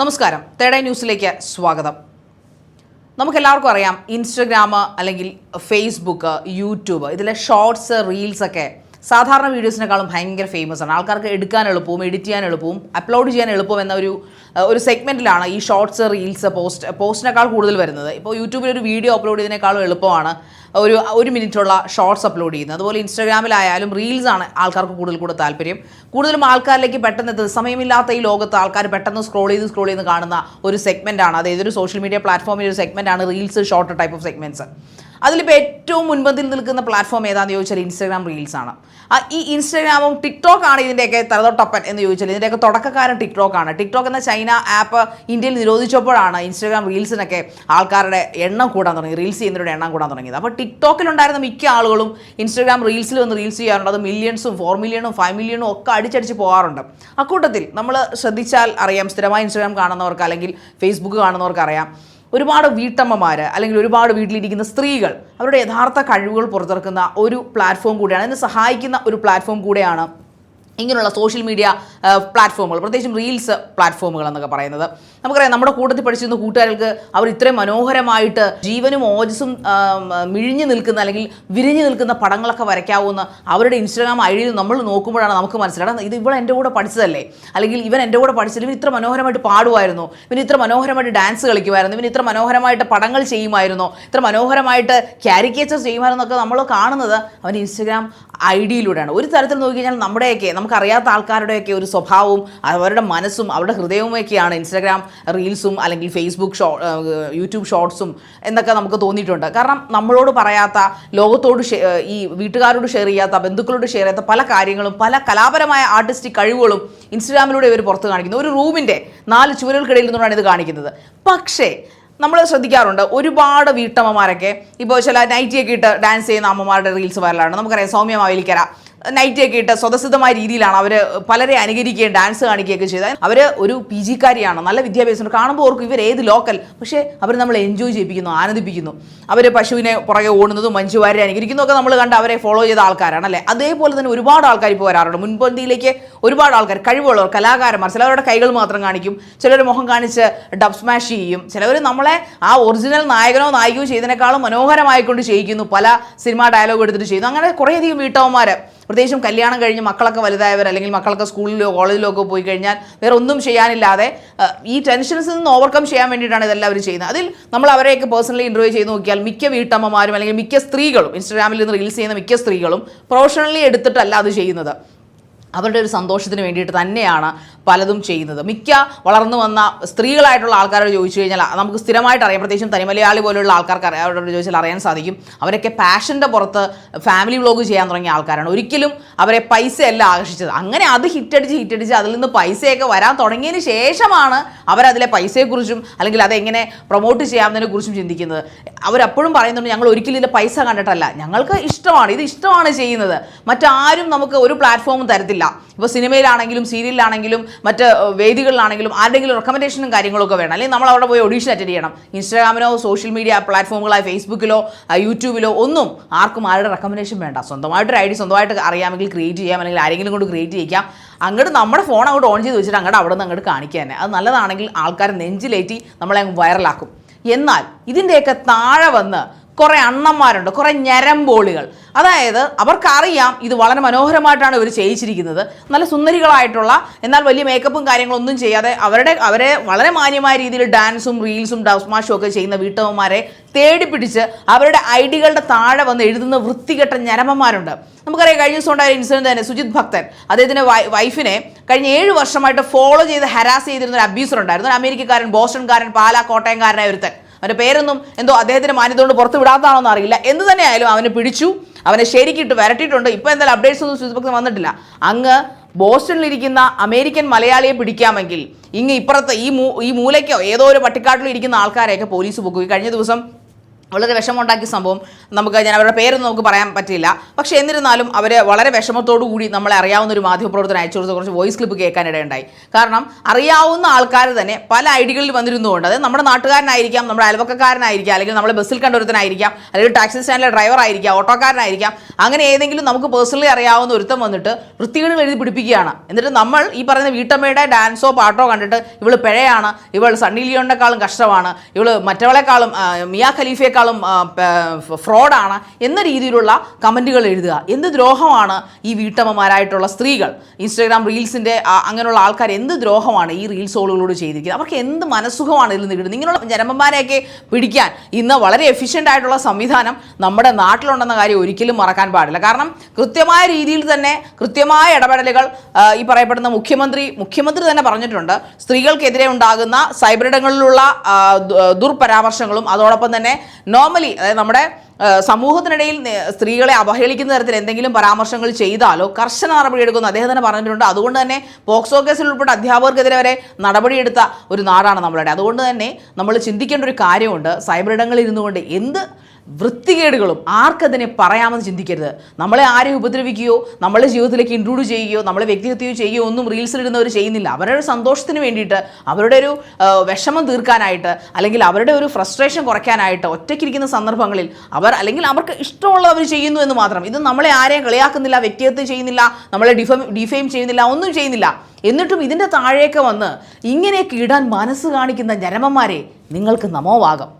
നമസ്കാരം. തേട ന്യൂസിലേക്ക് സ്വാഗതം. നമുക്കെല്ലാവർക്കും അറിയാം ഇൻസ്റ്റഗ്രാം അല്ലെങ്കിൽ ഫേസ്ബുക്ക് യൂട്യൂബ് ഇതിലെ ഷോർട്സ് റീൽസ് ഒക്കെ സാധാരണ വീഡിയോസിനേക്കാളും ഭയങ്കര ഫേമസ് ആണ്. ആൾക്കാർക്ക് എടുക്കാൻ എളുപ്പവും എഡിറ്റ് ചെയ്യാൻ എളുപ്പവും അപ്ലോഡ് ചെയ്യാൻ എളുപ്പം എന്ന ഒരു ഒരു സെഗ്മെന്റിലാണ് ഈ ഷോർട്സ് റീൽസ് പോസ്റ്റ് പോസ്റ്റിനേക്കാൾ കൂടുതൽ വരുന്നത്. ഇപ്പോൾ യൂട്യൂബിൽ ഒരു വീഡിയോ അപ്ലോഡ് ചെയ്യുന്നതിനേക്കാളും എളുപ്പമാണ് ഒരു ഒരു മിനിറ്റുള്ള ഷോർട്സ് അപ്ലോഡ് ചെയ്യുന്നത്. അതുപോലെ ഇൻസ്റ്റാഗ്രാമിലായാലും റീൽസ് ആണ് ആൾക്കാർക്ക് കൂടുതൽ കൂടുതൽ താല്പര്യം. കൂടുതലും ആൾക്കാരിലേക്ക് പെട്ടെന്ന് എത്തുന്നത് സമയമില്ലാത്ത ഈ ലോകത്ത് ആൾക്കാർ പെട്ടെന്ന് സ്ക്രോൾ ചെയ്ത് സ്ക്രോൾ ചെയ്ത് കാണുന്ന ഒരു സെഗ്മെന്റ് ആണ്. അതായത് ഒരു സോഷ്യൽ മീഡിയ പ്ലാറ്റ്ഫോമിൽ ഒരു സെഗ്മെന്റ് ആണ് reels short type of segments അതിലിപ്പോൾ ഏറ്റവും മുൻപന്തിൽ നിൽക്കുന്ന പ്ലാറ്റ്ഫോം ഏതാണെന്ന് ചോദിച്ചാൽ ഇൻസ്റ്റാഗ്രാം റീൽസ് ആണ്. ആ ഈ ഇൻസ്റ്റാഗ്രാമും ടിക്ടോക്ക് ആണ് ഇതിന്റെയൊക്കെ തലതൊട്ടപ്പൻ എന്ന് ചോദിച്ചാൽ ഇതിന്റെയൊക്കെ തുടക്കക്കാരൻ ടിക്ടോക്ക് ആണ്. ടിക്ടോക്ക് എന്ന ചൈന ആപ്പ് ഇന്ത്യയിൽ നിരോധിച്ചപ്പോഴാണ് ഇൻസ്റ്റാഗ്രാം റീൽസിനൊക്കെ ആൾക്കാരുടെ എണ്ണം കൂടാൻ തുടങ്ങി റീൽസ് ചെയ്യുന്നവരുടെ എണ്ണം കൂടാൻ തുടങ്ങിയത്. അപ്പോൾ ടിക്ടോക്കിലുണ്ടായിരുന്ന മിക്ക ആളുകളും ഇൻസ്റ്റാഗ്രാം റീൽസിൽ വന്ന് റീൽസ് ചെയ്യാറുണ്ട്. അത് മില്യൺസും ഫോർ മില്യണും ഫൈവ് മില്യണും ഒക്കെ അടിച്ചടിച്ച് പോകാറുണ്ട്. അക്കൂട്ടത്തിൽ നമ്മൾ ശ്രദ്ധിച്ചാൽ അറിയാം സ്ഥിരമായി ഇൻസ്റ്റാഗ്രാം കാണുന്നവർക്ക് അല്ലെങ്കിൽ ഫേസ്ബുക്ക് കാണുന്നവർക്ക് അറിയാം. ഒരുപാട് വീട്ടമ്മമാർ അല്ലെങ്കിൽ ഒരുപാട് വീട്ടിലിരിക്കുന്ന സ്ത്രീകൾ അവരുടെ യഥാർത്ഥ കഴിവുകൾ പുറത്തിറക്കുന്ന ഒരു പ്ലാറ്റ്ഫോം കൂടിയാണ്. അതിനെ സഹായിക്കുന്ന ഒരു പ്ലാറ്റ്ഫോം കൂടെയാണ് ഇങ്ങനെയുള്ള സോഷ്യൽ മീഡിയ പ്ലാറ്റ്ഫോമുകൾ പ്രത്യേകിച്ചും റീൽസ് പ്ലാറ്റ്ഫോമുകൾ എന്നൊക്കെ പറയുന്നത്. നമുക്കറിയാം നമ്മുടെ കൂട്ടത്തിൽ പഠിച്ചിരുന്ന കൂട്ടുകാർക്ക് അവർ ഇത്രയും മനോഹരമായിട്ട് ജീവനും ഓജസ്സും മിഴിഞ്ഞു നിൽക്കുന്ന അല്ലെങ്കിൽ വിരിഞ്ഞു നിൽക്കുന്ന പടങ്ങളൊക്കെ വരയ്ക്കാവുന്ന അവരുടെ ഇൻസ്റ്റാഗ്രാം ഐ ഡിയിൽ നമ്മൾ നോക്കുമ്പോഴാണ് നമുക്ക് മനസ്സിലായത് ഇത് ഇവൾ എന്റെ കൂടെ പഠിച്ചതല്ലേ? അല്ലെങ്കിൽ ഇവൻ എന്റെ കൂടെ പഠിച്ചത് ഇവൻ ഇത്ര മനോഹരമായിട്ട് പാടുമായിരുന്നു. ഇവൻ ഇത്ര മനോഹരമായിട്ട് ഡാൻസ് കളിക്കുമായിരുന്നു. ഇവൻ ഇത്ര മനോഹരമായിട്ട് പടങ്ങൾ ചെയ്യുമായിരുന്നു. ഇത്ര മനോഹരമായിട്ട് ക്യാരിക്കേച്ചർ ചെയ്യുമായിരുന്നു എന്നൊക്കെ നമ്മൾ കാണുന്നത് അവൻ ഇൻസ്റ്റഗ്രാം ഐ ഡിയിലൂടെയാണ് ഒരു തരത്തിൽ നോക്കി കഴിഞ്ഞാൽ നമ്മുടെയൊക്കെ നമുക്കറിയാത്ത ആൾക്കാരുടെയൊക്കെ ഒരു സ്വഭാവവും അവരുടെ മനസ്സും അവരുടെ ഹൃദയവുമൊക്കെയാണ് ഇൻസ്റ്റാഗ്രാം റീൽസും അല്ലെങ്കിൽ ഫേസ്ബുക്ക് ഷോ യൂട്യൂബ് ഷോർട്സും എന്നൊക്കെ നമുക്ക് തോന്നിയിട്ടുണ്ട്. കാരണം നമ്മളോട് പറയാത്ത ലോകത്തോട് ഈ വീട്ടുകാരോട് ഷെയർ ചെയ്യാത്ത ബന്ധുക്കളോട് ഷെയർ ചെയ്യാത്ത പല കാര്യങ്ങളും പല കലാപരമായ ആർട്ടിസ്റ്റിക് കഴിവുകളും ഇൻസ്റ്റാഗ്രാമിലൂടെ ഇവർ പുറത്ത് കാണിക്കുന്നു. ഒരു റൂമിന്റെ നാല് ചുവരുകൾക്കിടയിൽ നിന്നുകൊണ്ടാണ് ഇത് കാണിക്കുന്നത്. പക്ഷേ നമ്മൾ ശ്രദ്ധിക്കാറുണ്ട്. ഒരുപാട് വീട്ടമ്മമാരൊക്കെ ഇപ്പോൾ ചില നൈറ്റിയൊക്കെ ഇട്ട് ഡാൻസ് ചെയ്യുന്ന അമ്മമാരുടെ റീൽസ് വരലാണ് നമുക്കറിയാം സൗമ്യ മാവേലിക്കര. നൈറ്റിയൊക്കെ ഇട്ട് സ്വതസിദ്ധമായ രീതിയിലാണ് അവർ പലരെ അനുകരിക്കുകയും ഡാൻസ് കാണിക്കുകയൊക്കെ ചെയ്താൽ അവർ ഒരു പി ജിക്കാരിയാണ്. നല്ല വിദ്യാഭ്യാസം കാണുമ്പോൾ ഓർക്കും ഇവർ ഏത് ലോക്കൽ പക്ഷേ അവർ നമ്മൾ എൻജോയ് ചെയ്യിപ്പിക്കുന്നു ആനന്ദിപ്പിക്കുന്നു. അവർ പശുവിനെ പുറകെ ഓടുന്നതും മഞ്ചുവാരെ അനുകരിക്കുന്നതും ഒക്കെ നമ്മൾ കണ്ട് അവരെ ഫോളോ ചെയ്ത ആൾക്കാരാണ് അല്ലേ? അതേപോലെ തന്നെ ഒരുപാട് ആൾക്കാർ ഇപ്പോൾ വരാറുണ്ട്. മുൻപന്തിയിലേക്ക് ഒരുപാട് ആൾക്കാർ കഴിവുള്ളവർ കലാകാരന്മാർ ചിലവരുടെ കൈകൾ മാത്രം കാണിക്കും. ചിലർ മുഖം കാണിച്ച് ഡബ് സ്മാഷ് ചെയ്യും. ചിലവർ നമ്മളെ ആ ഒറിജിനൽ നായകനോ നായികയോ ചെയ്തതിനേക്കാളും മനോഹരമായിക്കൊണ്ട് ചെയ്യിക്കുന്നു. പല സിനിമാ ഡയലോഗ് എടുത്തിട്ട് ചെയ്യുന്നു അങ്ങനെ കുറേയധികം വീട്ടമ്മമാർ പ്രത്യേകിച്ചും കല്യാണം കഴിഞ്ഞ് മക്കളൊക്കെ വലുതായവർ അല്ലെങ്കിൽ മക്കളൊക്കെ സ്കൂളിലോ കോളേജിലോ ഒക്കെ പോയി കഴിഞ്ഞാൽ വേറെ ഒന്നും ചെയ്യാനില്ലാതെ ഈ ടെൻഷൻസിൽ നിന്ന് ഓവർകം ചെയ്യാൻ വേണ്ടിയിട്ടാണ് ഇതെല്ലാം അവർ ചെയ്യുന്നത്. അതിൽ നമ്മൾ അവരെയൊക്കെ പേഴ്സണലി ഇന്റർവ്യൂ ചെയ്ത് നോക്കിയാൽ മിക്ക വീട്ടമ്മമാരും അല്ലെങ്കിൽ മിക്ക സ്ത്രീകളും ഇൻസ്റ്റാഗ്രാമിൽ നിന്ന് റീൽസ് ചെയ്യുന്ന മിക്ക സ്ത്രീകളും പ്രൊഫഷണലി എടുത്തിട്ടല്ല അത് ചെയ്യുന്നത്. അവരുടെ ഒരു സന്തോഷത്തിന് വേണ്ടിയിട്ട് തന്നെയാണ് പലതും ചെയ്യുന്നത്. മിക്ക വളർന്നു വന്ന സ്ത്രീകളായിട്ടുള്ള ആൾക്കാരോട് ചോദിച്ചു കഴിഞ്ഞാൽ നമുക്ക് സ്ഥിരമായിട്ട് അറിയാം. പ്രത്യേകിച്ചും തനിമലയാളി പോലുള്ള ആൾക്കാർക്ക് അവരോട് ചോദിച്ചാൽ അറിയാൻ സാധിക്കും. അവരൊക്കെ പാഷന്റെ പുറത്ത് ഫാമിലി വ്ളോഗ് ചെയ്യാൻ തുടങ്ങിയ ആൾക്കാരാണ്. ഒരിക്കലും അവരെ പൈസയല്ല ആകർഷിച്ചത്. അങ്ങനെ അത് ഹിറ്റടിച്ച് ഹിറ്റടിച്ച് അതിൽ നിന്ന് പൈസയൊക്കെ വരാൻ തുടങ്ങിയതിന് ശേഷമാണ് അവരതിലെ പൈസയെക്കുറിച്ചും അല്ലെങ്കിൽ അതെങ്ങനെ പ്രൊമോട്ട് ചെയ്യാവുന്നതിനെ കുറിച്ചും ചിന്തിക്കുന്നത്. അവരപ്പോഴും പറയുന്നുണ്ട് ഞങ്ങൾ ഒരിക്കലും ഇതിന്റെ പൈസ കണ്ടിട്ടല്ല. ഞങ്ങൾക്ക് ഇഷ്ടമാണ്. ഇത് ഇഷ്ടമാണ് ചെയ്യുന്നത്. മറ്റാരും നമുക്ക് ഒരു പ്ലാറ്റ്ഫോമും തരത്തില്ല. ഇപ്പോൾ സിനിമയിലാണെങ്കിലും സീരിയലിലാണെങ്കിലും മറ്റ് വേദികളിലാണെങ്കിലും ആരുടെങ്കിലും റെക്കമെൻഡേഷനും കാര്യങ്ങളൊക്കെ വേണം. അല്ലെങ്കിൽ നമ്മൾ അവിടെ പോയി ഓഡീഷൻ അറ്റൻഡ് ചെയ്യണം. ഇൻസ്റ്റാഗ്രാമിലോ സോഷ്യൽ മീഡിയ പ്ലാറ്റ്ഫോമുകളായ ഫേസ്ബുക്കിലോ യൂട്യൂബിലോ ഒന്നും ആർക്കും ആരുടെ റെക്കമെൻഡേഷൻ വേണ്ട. സ്വന്തമായിട്ടൊരു ഐ ഡി സ്വന്തമായിട്ട് അറിയാമെങ്കിൽ ക്രിയേറ്റ് ചെയ്യാം. അല്ലെങ്കിൽ ആരെങ്കിലും കൊണ്ട് ക്രിയേറ്റ് ചെയ്യിക്കാം. അങ്ങോട്ട് നമ്മുടെ ഫോൺ അങ്ങോട്ട് ഓൺ ചെയ്ത് വെച്ചിട്ട് അങ്ങോട്ട് അവിടെ നിന്ന് അങ്ങോട്ട് കാണിക്കുക തന്നെ. അത് നല്ലതാണെങ്കിൽ ആൾക്കാർ നെഞ്ചിലേറ്റി നമ്മളെ അങ്ങ് വൈറലാക്കും എന്നാൽ ഇതിന്റെയൊക്കെ താഴെ വന്ന് കുറേ അണ്ണന്മാരുണ്ട് കുറേ ഞരമ്പോളികൾ. അതായത് അവർക്കറിയാം ഇത് വളരെ മനോഹരമായിട്ടാണ് ഇവർ ചെയ്യിച്ചിരിക്കുന്നത്. നല്ല സുന്ദരികളായിട്ടുള്ള എന്നാൽ വലിയ മേക്കപ്പും കാര്യങ്ങളൊന്നും ചെയ്യാതെ അവരുടെ അവരെ വളരെ മാന്യമായ രീതിയിൽ ഡാൻസും റീൽസും ഡൗസ്മാഷും ഒക്കെ ചെയ്യുന്ന വീട്ടമ്മമാരെ തേടി പിടിച്ച് അവരുടെ ഐഡികളുടെ താഴെ വന്ന് എഴുതുന്ന വൃത്തികെട്ട ഞരമ്പന്മാരുണ്ട്. നമുക്കറിയാം കഴിഞ്ഞ ദിവസം ഉണ്ടായ ഇൻസിഡന്റ് തന്നെ സുജിത് ഭക്തൻ. അദ്ദേഹത്തിന്റെ വൈഫിനെ കഴിഞ്ഞ ഏഴ് വർഷമായിട്ട് ഫോളോ ചെയ്ത് ഹരാസ് ചെയ്തിരുന്ന ഒരു അബ്യൂസർ ഉണ്ടായിരുന്നു. അമേരിക്കക്കാരൻ ബോസ്റ്റൺകാരൻ പാലാ കോട്ടയംകാരനായ ഒരുത്തൻ. അവന്റെ പേരൊന്നും എന്തോ അദ്ദേഹത്തിന് മാന്യതുകൊണ്ട് പുറത്ത് വിടാത്തതാണോ എന്ന് അറിയില്ല. എന്ത് തന്നെയായാലും അവനെ പിടിച്ചു അവനെ ശരിക്കിട്ട് വരട്ടിയിട്ടുണ്ട്. ഇപ്പോൾ എന്തായാലും അപ്ഡേറ്റ്സ് ഒന്നും സുജിത് വന്നിട്ടില്ല. അങ്ങ് ബോസ്റ്റണിലിരിക്കുന്ന അമേരിക്കൻ മലയാളിയെ പിടിക്കാമെങ്കിൽ ഇങ്ങ് ഇപ്പുറത്തെ ഈ മൂ ഈ മൂലയ്ക്കോ ഏതോ ഒരു പട്ടിക്കാട്ടിലോ ഇരിക്കുന്ന ആൾക്കാരെയൊക്കെ പോലീസ് പൊക്കുകയും കഴിഞ്ഞ ദിവസം വളരെ വിഷമമുണ്ടാക്കിയ സംഭവം. നമുക്ക് ഞാൻ അവരുടെ പേരൊന്നും നമുക്ക് പറയാൻ പറ്റില്ല. പക്ഷേ എന്നിരുന്നാലും അവർ വളരെ വിഷമത്തോടു കൂടി നമ്മളെ അറിയാവുന്ന ഒരു മാധ്യമപ്രവർത്തനം അയച്ചു കൊടുത്ത കുറച്ച് വോയിസ് ക്ലിപ്പ് കേൾക്കാനിടയുണ്ടായി. കാരണം അറിയാവുന്ന ആൾക്കാർ തന്നെ പല ഐഡികളിൽ വന്നിരുന്നുകൊണ്ട് അതായത് നമ്മുടെ നാട്ടുകാരനായിരിക്കാം നമ്മുടെ അയൽവക്കക്കാരനായിരിക്കാം അല്ലെങ്കിൽ നമ്മളെ ബസ്സിൽ കണ്ടൊരുത്തനായിരിക്കാം അല്ലെങ്കിൽ ടാക്സി സ്റ്റാൻഡിലെ ഡ്രൈവർ ആയിരിക്കാം ഓട്ടോക്കാരനായിരിക്കാം അങ്ങനെ ഏതെങ്കിലും നമുക്ക് പേഴ്സണലി അറിയാവുന്ന ഒരുത്തം വന്നിട്ട് വൃത്തികേട് എഴുതി പിടിപ്പിക്കുകയാണ്. എന്നിട്ട് നമ്മൾ ഈ പറയുന്ന വീട്ടമ്മയുടെ ഡാൻസോ പാട്ടോ കണ്ടിട്ട് ഇവൾ പിഴയാണ് ഇവൾ സണ്ണി ലിയോണിനെക്കാളും കഷ്ടമാണ് ഇവൾ മറ്റവളെക്കാളും മിയ ഖലീഫയെക്കാളും പ- ഫ്രോഡാണ് എന്ന രീതിയിലുള്ള കമന്റുകൾ എഴുതുക. എന്ത് ദ്രോഹമാണ് ഈ വീട്ടമ്മമാരായിട്ടുള്ള സ്ത്രീകൾ? ഇൻസ്റ്റാഗ്രാം റീൽസിന്റെ അങ്ങനെയുള്ള ആൾക്കാർ എന്ത് ദ്രോഹമാണ് ഈ റീൽസ് ചെയ്തിരിക്കുന്നത്? അവർക്ക് എന്ത് മനസ്സുഖമാണ് ഇതിൽ നിന്ന് കിട്ടുന്നത്? ഇങ്ങനെയുള്ള ജനമ്മമാരെയൊക്കെ പിടിക്കാൻ ഇന്ന് വളരെ എഫിഷ്യന്റ് ആയിട്ടുള്ള സംവിധാനം നമ്മുടെ നാട്ടിലുണ്ടെന്ന കാര്യം ഒരിക്കലും മറക്കാൻ പാടില്ല. കാരണം കൃത്യമായ രീതിയിൽ തന്നെ കൃത്യമായ ഇടപെടലുകൾ ഈ പറയപ്പെടുന്ന മുഖ്യമന്ത്രി മുഖ്യമന്ത്രി തന്നെ പറഞ്ഞിട്ടുണ്ട്. സ്ത്രീകൾക്കെതിരെ ഉണ്ടാകുന്ന സൈബറിടങ്ങളിലുള്ള ദുർപരാമർശങ്ങളും അതോടൊപ്പം തന്നെ നോർമലി അതായത് നമ്മുടെ സമൂഹത്തിനിടയിൽ സ്ത്രീകളെ അവഹേളിക്കുന്ന തരത്തിൽ എന്തെങ്കിലും പരാമർശങ്ങൾ ചെയ്താലോ കർശന നടപടിയെടുക്കുന്നു അദ്ദേഹം തന്നെ പറഞ്ഞിട്ടുണ്ട്. അതുകൊണ്ട് തന്നെ പോക്സോ കേസിൽ ഉൾപ്പെട്ട അധ്യാപകർക്കെതിരെ വരെ നടപടിയെടുത്ത ഒരു നാടാണ് നമ്മളുടെ അതുകൊണ്ട് തന്നെ നമ്മൾ ചിന്തിക്കേണ്ട ഒരു കാര്യമുണ്ട്. സൈബർ ഇടങ്ങളിൽ ഇരുന്നുകൊണ്ട് എന്ത് വൃത്തികേടുകളും ആർക്കതിനെ പറയാമെന്ന് ചിന്തിക്കരുത്. നമ്മളെ ആരെയും ഉപദ്രവിക്കുകയോ നമ്മളെ ജീവിതത്തിലേക്ക് ഇൻക്ലൂഡ് ചെയ്യുകയോ നമ്മളെ വ്യക്തിഹത്യയോ ചെയ്യുകയോ ഒന്നും റീൽസിൽ റീൽസിലിടുന്നവർ ചെയ്യുന്നില്ല. അവരുടെ സന്തോഷത്തിന് വേണ്ടിയിട്ട് അവരുടെ ഒരു വിഷമം തീർക്കാനായിട്ട് അല്ലെങ്കിൽ അവരുടെ ഒരു ഫ്രസ്ട്രേഷൻ കുറയ്ക്കാനായിട്ട് ഒറ്റയ്ക്കിരിക്കുന്ന സന്ദർഭങ്ങളിൽ അവർ അല്ലെങ്കിൽ അവർക്ക് ഇഷ്ടമുള്ളവർ ചെയ്യുന്നു എന്ന് മാത്രം. ഇത് നമ്മളെ ആരെയും കളിയാക്കുന്നില്ല വ്യക്തിഹത്യ ചെയ്യുന്നില്ല നമ്മളെ ഡിഫം ഡിഫെയിം ചെയ്യുന്നില്ല ഒന്നും ചെയ്യുന്നില്ല. എന്നിട്ടും ഇതിന്റെ താഴേക്ക് വന്ന് ഇങ്ങനെയൊക്കെ ഇടാൻ മനസ്സ് കാണിക്കുന്ന ജനമന്മാരെ നിങ്ങൾക്ക് നമോവാകം